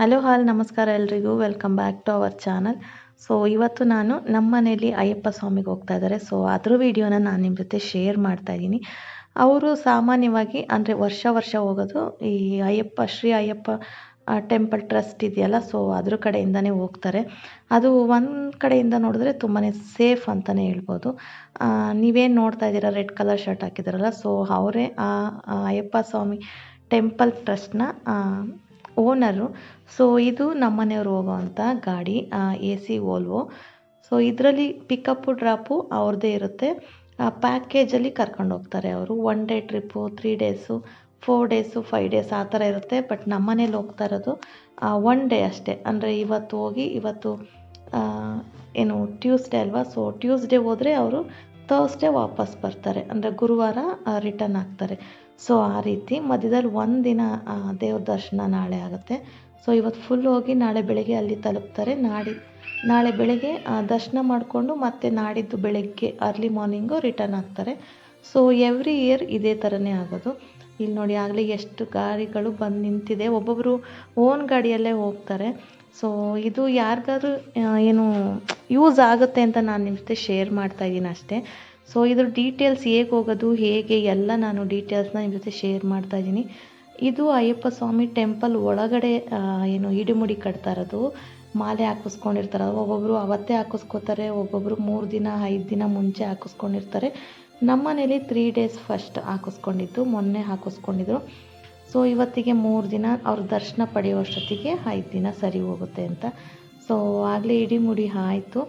Hello all ನಮಸ್ಕಾರ ಎಲ್ರಿಗೂ. Welcome back to our channel so ಇವತ್ತು ನಾನು ನಮ್ಮ ಮನೇಲಿ ಅಯ್ಯಪ್ಪ ಸ್ವಾಮಿಗೆ ಹೋಗ್ತಾ ಇದ್ದಾರೆ. ಸೊ ಅದ್ರ ವಿಡಿಯೋನ ನಾನು ನಿಮ್ಮ ಜೊತೆ ಶೇರ್ ಮಾಡ್ತಾ ಇದ್ದೀನಿ. ಅವರು ಸಾಮಾನ್ಯವಾಗಿ ಅಂದರೆ ವರ್ಷ ವರ್ಷ ಹೋಗೋದು ಈ ಅಯ್ಯಪ್ಪ, ಶ್ರೀ ಅಯ್ಯಪ್ಪ ಟೆಂಪಲ್ ಟ್ರಸ್ಟ್ ಇದೆಯಲ್ಲ? ಸೊ ಅದ್ರ ಕಡೆಯಿಂದನೇ ಹೋಗ್ತಾರೆ. ಅದು ಒಂದು ಕಡೆಯಿಂದ ನೋಡಿದ್ರೆ ತುಂಬಾ ಸೇಫ್ ಅಂತಲೇ ಹೇಳ್ಬೋದು. ನೀವೇನು ನೋಡ್ತಾ ಇದ್ದೀರಾ? ರೆಡ್ ಕಲರ್ ಶರ್ಟ್ ಹಾಕಿದಾರಲ್ಲ. ಸೊ ಅವರೇ ಆ ಅಯ್ಯಪ್ಪ ಸ್ವಾಮಿ ಟೆಂಪಲ್ ಟ್ರಸ್ಟ್ನ ಓನರು ಸೊ ಇದು ನಮ್ಮ ಮನೆಯವ್ರು ಹೋಗೋವಂಥ ಗಾಡಿ ಎ ಸಿ ಓಲ್ವೋ ಸೊ ಇದರಲ್ಲಿ ಪಿಕಪ್ಪು ಡ್ರಾಪು ಅವ್ರದ್ದೇ ಇರುತ್ತೆ. ಪ್ಯಾಕೇಜಲ್ಲಿ ಕರ್ಕೊಂಡು ಹೋಗ್ತಾರೆ ಅವರು. One day trip three days four days five days ಆ ಥರ ಇರುತ್ತೆ. ಬಟ್ ನಮ್ಮ ಮನೇಲಿ ಹೋಗ್ತಾ ಇರೋದು ಒನ್ ಡೇ ಅಷ್ಟೇ. ಅಂದರೆ ಇವತ್ತು ಹೋಗಿ, ಇವತ್ತು ಏನು ಟ್ಯೂಸ್ಡೇ ಅಲ್ವಾ? ಸೊ ಟ್ಯೂಸ್ಡೇ ಹೋದರೆ ಅವರು ಥರ್ಸ್ಡೇ ವಾಪಸ್ ಬರ್ತಾರೆ. ಅಂದರೆ ಗುರುವಾರ ರಿಟರ್ನ್ ಆಗ್ತಾರೆ. ಸೊ ಆ ರೀತಿ ಮಧ್ಯದಲ್ಲಿ ಒಂದಿನ ದೇವ್ರ ದರ್ಶನ ನಾಳೆ ಆಗುತ್ತೆ. ಸೊ ಇವತ್ತು ಫುಲ್ ಹೋಗಿ ನಾಳೆ ಬೆಳಗ್ಗೆ ಅಲ್ಲಿ ತಲುಪ್ತಾರೆ. ನಾಡಿ, ನಾಳೆ ಬೆಳಗ್ಗೆ ದರ್ಶನ ಮಾಡಿಕೊಂಡು ಮತ್ತೆ ನಾಡಿದ್ದು ಬೆಳಗ್ಗೆ ಅರ್ಲಿ ಮಾರ್ನಿಂಗು ರಿಟರ್ನ್ ಆಗ್ತಾರೆ. ಸೊ ಎವ್ರಿ ಇಯರ್ ಇದೇ ಥರನೇ ಆಗೋದು. ಇಲ್ಲಿ ನೋಡಿ ಆಗಲೇ ಎಷ್ಟು ಗಾಡಿಗಳು ಬಂದು ನಿಂತಿದೆ. ಒಬ್ಬೊಬ್ಬರು ಓನ್ ಗಾಡಿಯಲ್ಲೇ ಹೋಗ್ತಾರೆ. ಸೊ ಇದು ಯಾರಿಗಾದ್ರೂ ಏನು ಯೂಸ್ ಆಗುತ್ತೆ ಅಂತ ನಾನು ನಿಮ್ಮ ಜೊತೆ ಶೇರ್ ಮಾಡ್ತಾ ಇದ್ದೀನಿ ಅಷ್ಟೇ. ಸೊ ಇದ್ರ ಡೀಟೇಲ್ಸ್ ಹೇಗೆ ಹೋಗೋದು, ಹೇಗೆ ಎಲ್ಲ ನಾನು ಡೀಟೇಲ್ಸ್ನ ನಿಮ್ಮ ಜೊತೆ ಶೇರ್ ಮಾಡ್ತಾ ಇದ್ದೀನಿ. ಇದು ಅಯ್ಯಪ್ಪ ಸ್ವಾಮಿ ಟೆಂಪಲ್ ಒಳಗಡೆ ಏನು ಇಡಿಮುಡಿ ಕಟ್ತಾ ಇರೋದು. ಮಾಲೆ ಹಾಕಿಸ್ಕೊಂಡಿರ್ತಾರೆ. ಒಬ್ಬೊಬ್ಬರು ಅವತ್ತೇ ಹಾಕಿಸ್ಕೋತಾರೆ ಒಬ್ಬೊಬ್ಬರು ಮೂರು ದಿನ, ಐದು ದಿನ ಮುಂಚೆ ಹಾಕಿಸ್ಕೊಂಡಿರ್ತಾರೆ. ನಮ್ಮ ಮನೇಲಿ ತ್ರೀ ಡೇಸ್ ಫಸ್ಟ್ ಹಾಕಿಸ್ಕೊಂಡಿದ್ದು, ಮೊನ್ನೆ ಹಾಕಿಸ್ಕೊಂಡಿದ್ರು. ಸೊ ಇವತ್ತಿಗೆ ಮೂರು ದಿನ ಅವ್ರ ದರ್ಶನ ಪಡೆಯುವಷ್ಟೊತ್ತಿಗೆ ಐದು ದಿನ ಸರಿ ಹೋಗುತ್ತೆ ಅಂತ. ಸೊ ಆಗಲೇ ಇಡಿಮುಡಿ ಆಯಿತು.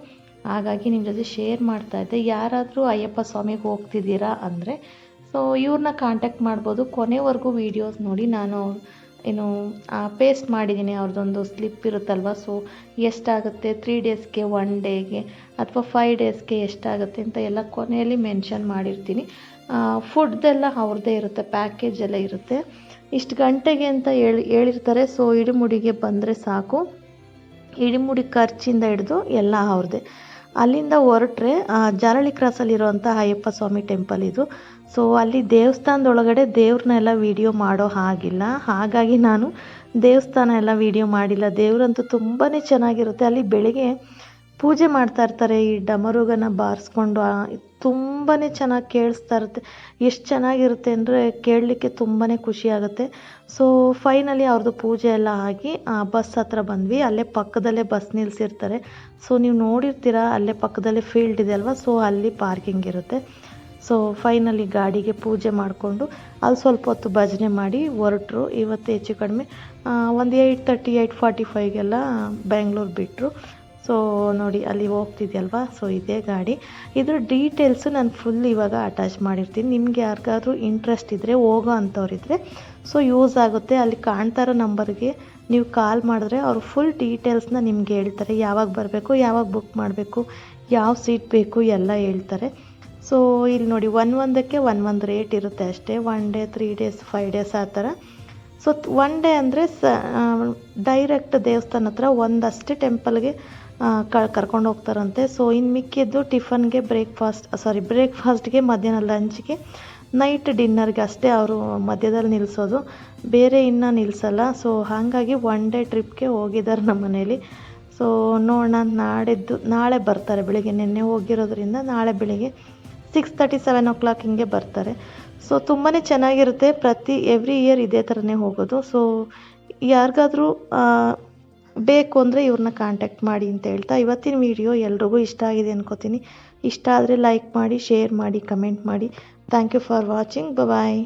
ಹಾಗಾಗಿ ನಿಮ್ಮ ಜೊತೆ ಶೇರ್ ಮಾಡ್ತಾ ಇದ್ದೆ. ಯಾರಾದರೂ ಅಯ್ಯಪ್ಪ ಸ್ವಾಮಿಗೆ ಹೋಗ್ತಿದ್ದೀರಾ ಅಂದರೆ ಸೊ ಇವ್ರನ್ನ ಕಾಂಟ್ಯಾಕ್ಟ್ ಮಾಡ್ಬೋದು. ಕೊನೆವರೆಗೂ ವೀಡಿಯೋಸ್ ನೋಡಿ ನಾನು ಏನು ಪೇಸ್ಟ್ ಮಾಡಿದ್ದೀನಿ, ಅವ್ರದ್ದೊಂದು ಸ್ಲಿಪ್ ಇರುತ್ತಲ್ವ? ಸೊ ಎಷ್ಟಾಗುತ್ತೆ? ತ್ರೀ ಡೇಸ್ಗೆ ಒನ್ ಡೇಗೆ ಅಥವಾ ಫೈವ್ ಡೇಸ್ಗೆ ಎಷ್ಟಾಗುತ್ತೆ ಅಂತ ಎಲ್ಲ ಕೊನೆಯಲ್ಲಿ ಮೆನ್ಷನ್ ಮಾಡಿರ್ತೀನಿ. ಫುಡ್ದೆಲ್ಲ ಅವ್ರದ್ದೇ ಇರುತ್ತೆ ಪ್ಯಾಕೇಜ್ ಎಲ್ಲ ಇರುತ್ತೆ. ಇಷ್ಟು ಗಂಟೆಗೆ ಅಂತ ಹೇಳಿ, ಹೇಳಿರ್ತಾರೆ ಸೊ ಇಡಿಮುಡಿಗೆ ಬಂದರೆ ಸಾಕು. ಇಡಿಮುಡಿ ಖರ್ಚಿಂದ ಹಿಡಿದು ಎಲ್ಲ ಅವ್ರದ್ದೇ. ಅಲ್ಲಿಂದ ಹೊರಟ್ರೆ ಜಾರಳಿ ಕ್ರಾಸಲ್ಲಿರುವಂಥ ಅಯ್ಯಪ್ಪ ಸ್ವಾಮಿ ಟೆಂಪಲ್ ಇದು. ಸೊ ಅಲ್ಲಿ ದೇವಸ್ಥಾನದೊಳಗಡೆ ದೇವ್ರನ್ನೆಲ್ಲ ವೀಡಿಯೋ ಮಾಡೋ ಹಾಗಿಲ್ಲ. ಹಾಗಾಗಿ ನಾನು ದೇವಸ್ಥಾನ ಎಲ್ಲ ವೀಡಿಯೋ ಮಾಡಿಲ್ಲ. ದೇವರಂತೂ ತುಂಬಾ ಚೆನ್ನಾಗಿರುತ್ತೆ. ಅಲ್ಲಿ ಬೆಳಿಗ್ಗೆ ಪೂಜೆ ಮಾಡ್ತಾ ಇರ್ತಾರೆ ಈ ಡಮರುಗನ ಬಾರಿಸ್ಕೊಂಡು ತುಂಬಾ ಚೆನ್ನಾಗಿ ಕೇಳಿಸ್ತಾ ಇರುತ್ತೆ. ಎಷ್ಟು ಚೆನ್ನಾಗಿರುತ್ತೆ ಅಂದರೆ ಕೇಳಲಿಕ್ಕೆ ತುಂಬಾ ಖುಷಿ ಆಗುತ್ತೆ. ಸೊ ಫೈನಲಿ ಅವ್ರದ್ದು ಪೂಜೆ ಎಲ್ಲ ಆಗಿ ಬಸ್ ಹತ್ರ ಬಂದ್ವಿ. ಅಲ್ಲೇ ಪಕ್ಕದಲ್ಲೇ ಬಸ್ ನಿಲ್ಲಿಸಿರ್ತಾರೆ ಸೊ ನೀವು ನೋಡಿರ್ತೀರ, ಅಲ್ಲೇ ಪಕ್ಕದಲ್ಲೇ ಫೀಲ್ಡ್ ಇದೆ ಅಲ್ವಾ? ಸೊ ಅಲ್ಲಿ ಪಾರ್ಕಿಂಗ್ ಇರುತ್ತೆ. ಸೊ ಫೈನಲಿ ಗಾಡಿಗೆ ಪೂಜೆ ಮಾಡಿಕೊಂಡು, ಅಲ್ಲಿ ಸ್ವಲ್ಪ ಹೊತ್ತು ಭಜನೆ ಮಾಡಿ ಹೊರಟ್ರು. ಇವತ್ತು ಹೆಚ್ಚು ಕಡಿಮೆ ಒಂದು ಏಯ್ಟ್ ತರ್ಟಿ ಏಯ್ಟ್ ಫಾರ್ಟಿ ಫೈವ್ಗೆಲ್ಲ ಬೆಂಗ್ಳೂರು ಬಿಟ್ಟರು ಸೊ ನೋಡಿ, ಅಲ್ಲಿ ಹೋಗ್ತಿದ್ಯಲ್ವಾ? ಸೊ ಇದೇ ಗಾಡಿ. ಇದ್ರ ಡೀಟೇಲ್ಸು ನಾನು ಫುಲ್ ಇವಾಗ ಅಟ್ಯಾಚ್ ಮಾಡಿರ್ತೀನಿ. ನಿಮ್ಗೆ ಯಾರಿಗಾದ್ರೂ ಇಂಟ್ರೆಸ್ಟ್ ಇದ್ದರೆ ಹೋಗೋ ಅಂಥವ್ರಿದ್ರೆ ಸೊ ಯೂಸ್ ಆಗುತ್ತೆ. ಅಲ್ಲಿ ಕಾಣ್ತಾ ಇರೋ ನಂಬರ್ಗೆ ನೀವು ಕಾಲ್ ಮಾಡಿದ್ರೆ ಅವರು ಫುಲ್ ಡೀಟೇಲ್ಸ್ನ ನಿಮ್ಗೆ ಹೇಳ್ತಾರೆ. ಯಾವಾಗ ಬರಬೇಕು, ಯಾವಾಗ ಬುಕ್ ಮಾಡಬೇಕು, ಯಾವ ಸೀಟ್ ಬೇಕು ಎಲ್ಲ ಹೇಳ್ತಾರೆ. ಸೊ ಇಲ್ಲಿ ನೋಡಿ ಒನ್ ಒಂದಕ್ಕೆ ಒನ್ ಒಂದು ರೇಟ್ ಇರುತ್ತೆ ಅಷ್ಟೇ. One day three days five days ಆ ಥರ. ಸೊ ಒನ್ ಡೇ ಅಂದರೆ ಸ ಡೈರೆಕ್ಟ್ ದೇವಸ್ಥಾನ ಹತ್ರ ಒಂದಷ್ಟೇ ಟೆಂಪಲ್ಗೆ ಕರ್ಕೊಂಡು ಹೋಗ್ತಾರಂತೆ. ಸೊ ಇನ್ನು ಮಿಕ್ಕಿದ್ದು ಟಿಫನ್ಗೆ ಬ್ರೇಕ್ಫಾಸ್ಟ್ ಸಾರಿ ಬ್ರೇಕ್ಫಾಸ್ಟ್ಗೆ ಮಧ್ಯಾಹ್ನ ಲಂಚ್ಗೆ ನೈಟ್ ಡಿನ್ನರ್ಗೆ ಅಷ್ಟೇ ಅವರು ಮಧ್ಯದಲ್ಲಿ ನಿಲ್ಲಿಸೋದು ಬೇರೆ ಇನ್ನೂ ನಿಲ್ಲಿಸಲ್ಲ ಸೊ ಹಾಗಾಗಿ ಒನ್ ಡೇ ಟ್ರಿಪ್ಗೆ ಹೋಗಿದ್ದಾರೆ ನಮ್ಮ ಮನೇಲಿ. ಸೊ ನೋಡೋಣ, ನಾಡಿದ್ದು, ನಾಳೆ ಬರ್ತಾರೆ ಬೆಳಿಗ್ಗೆ. ನಿನ್ನೆ ಹೋಗಿರೋದ್ರಿಂದ ನಾಳೆ ಬೆಳಿಗ್ಗೆ six thirty seven o'clock ಹಿಂಗೆ ಬರ್ತಾರೆ. ಸೊ ತುಂಬಾ ಚೆನ್ನಾಗಿರುತ್ತೆ. ಪ್ರತಿ ಎವ್ರಿ ಇಯರ್ ಇದೇ ಥರನೇ ಹೋಗೋದು. ಸೊ ಯಾರಿಗಾದ್ರೂ ಬೇಕು ಅಂದರೆ ಇವ್ರನ್ನ ಕಾಂಟ್ಯಾಕ್ಟ್ ಮಾಡಿ ಅಂತ ಹೇಳ್ತಾ, ಇವತ್ತಿನ ವಿಡಿಯೋ ಎಲ್ರಿಗೂ ಇಷ್ಟ ಆಗಿದೆ ಅನ್ಕೋತೀನಿ. ಇಷ್ಟ ಆದರೆ ಲೈಕ್ ಮಾಡಿ ಶೇರ್ ಮಾಡಿ ಕಮೆಂಟ್ ಮಾಡಿ. Thank you for watching bye